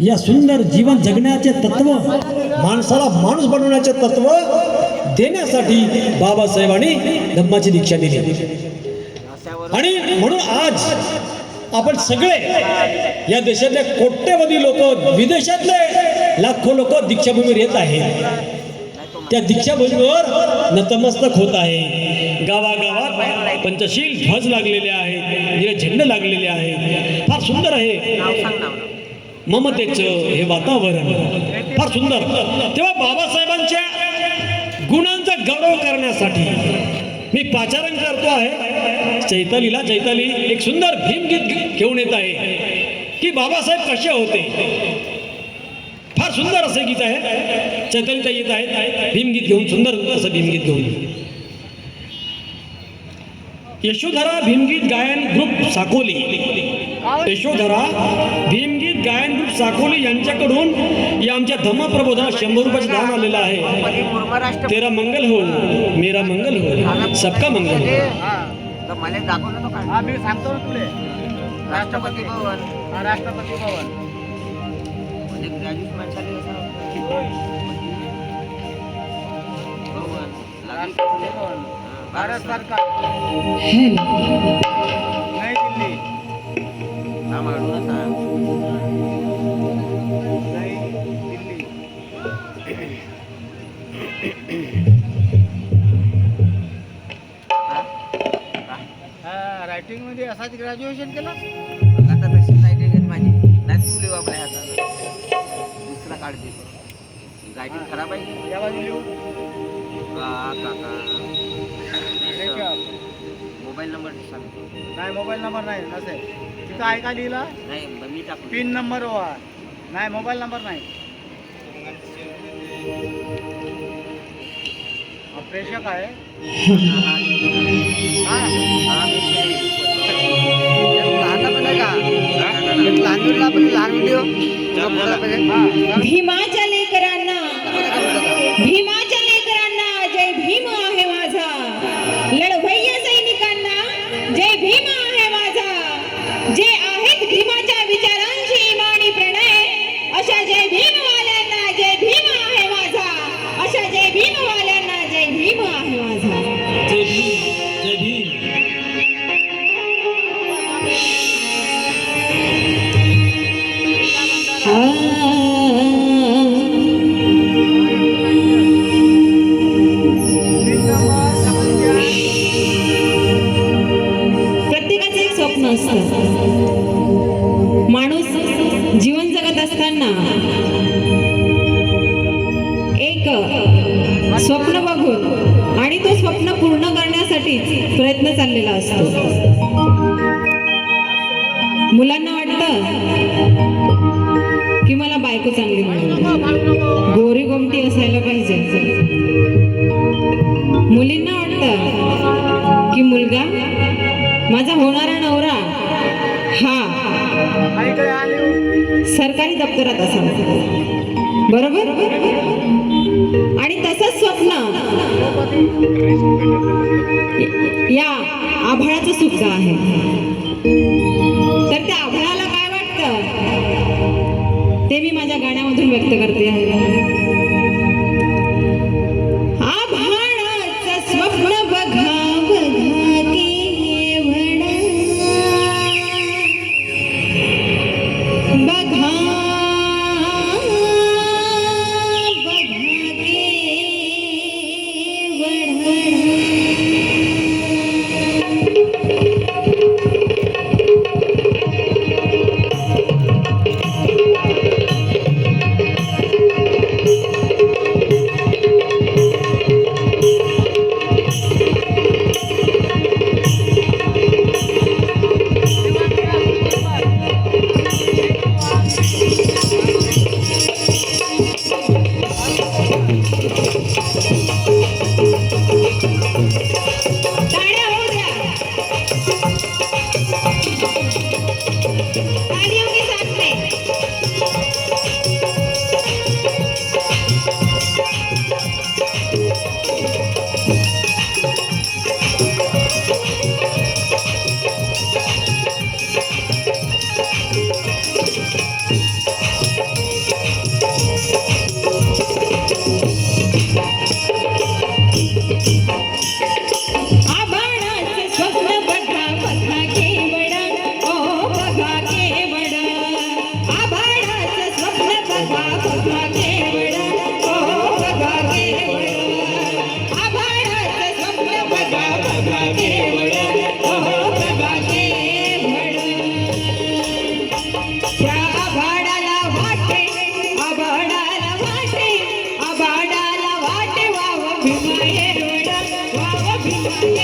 या सुंदर जीवन जगण्याचे तत्व माणसाला माणूस बनवण्याचे तत्व देण्यासाठी बाबासाहेबांनी धम्माची दीक्षा दिली. आणि म्हणून आज आपण सगळे या देशातले कोट्यवधी लोक विदेशातले लाखो लोक दीक्षाभूमीवर येत आहेत. त्या दीक्षाभूमीवर नतमस्तक होत आहे. गावागावात पंचशील ध्वज लागलेले आहेत. झेंडे लागलेले आहेत. फार सुंदर आहे. ममतेचं हे वातावरण. फार सुंदर. तेव्हा बाबासाहेबांच्या गुणांचा गौरव करण्यासाठी मी पाचारण करतो आहे. चैतालीला चैताली एक सुंदर भीमगीत घेऊन येत आहे. की बाबासाहेब कसे होते? फार सुंदर असं गीत आहे. चैतालीता येत आहेत. भीमगीत घेऊन सुंदर असं भीमगीत घेऊन. यशोधरा भीमगीत गायन ग्रुप साकोली. यशोधरा भीमगीत गायन ग्रुप साकोली यांच्याकडून या आमच्या धम्मप्रबोधनात शंभर रुपयाचं दान आलेलं आहे. तेरा मंगल हो मेरा मंगल हो सबका मंगल हो हा राष्ट्रपती भवन. हा, राष्ट्रपती भवन म्हणजे ग्रॅज्युएट माणसाने भारत सरकार नई दिल्ली. हा माणूस आहे. रायटिंगमध्ये असाच ग्रॅज्युएशन केलं आता तशी नाही डेट माझी नाही चुकली आपल्या हातात दुसरा काढते रायटिंग खराब आहे की? या बाजू लिहू का काका मोबाईल नंबर सांगतो नाही मोबाईल नंबर नाही नसेल तिथं आहे का लिहिला? नाही मी पिन नंबर वा नाही मोबाईल नंबर नाही. हा, प्रेषक आहे हा. हा, लहान व्हिडिओ भीमाच्या लेकरांना असताना एक स्वप्न बघून आणि तो स्वप्न पूर्ण करण्यासाठीच प्रयत्न चाललेला असतो. मुलांना वाटतं की मला बायको चांगली मिळाली. गोरी गोमटी असायला पाहिजे. मुलींना वाटतं की मुलगा माझा होणारा नवरा हा आले सरकारी दप्तरात असावा. बरोबर? आणि तसंच स्वप्न. या आभाळाचं सुद्धा आहे. तर त्या आभाळाला काय वाटतं? ते मी माझ्या गाण्यामधून व्यक्त करते आहे. Thank you.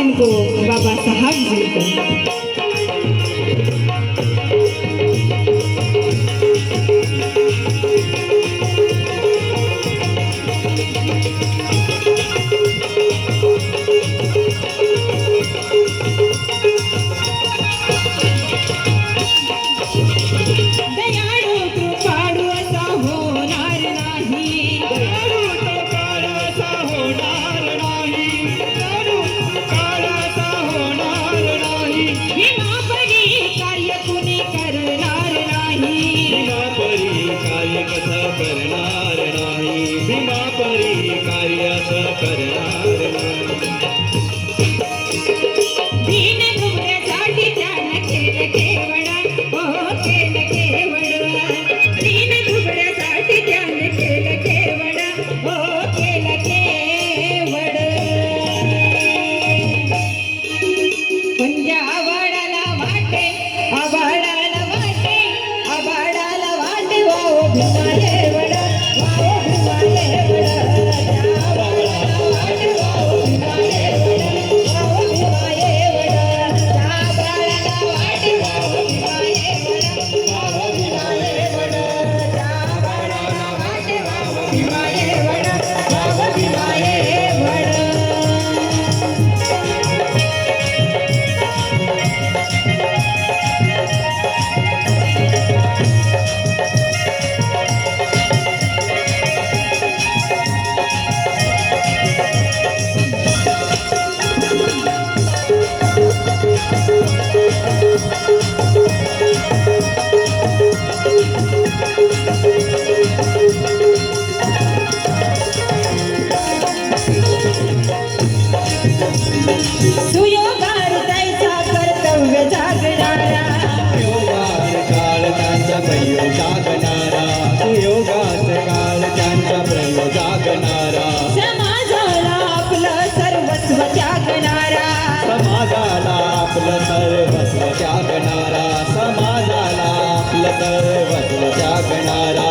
जिनको बाबा साहब जिनको समाजाला आपलं सर्वस्व जागणारा समाजाला आपलं सर्वस्व जागणारा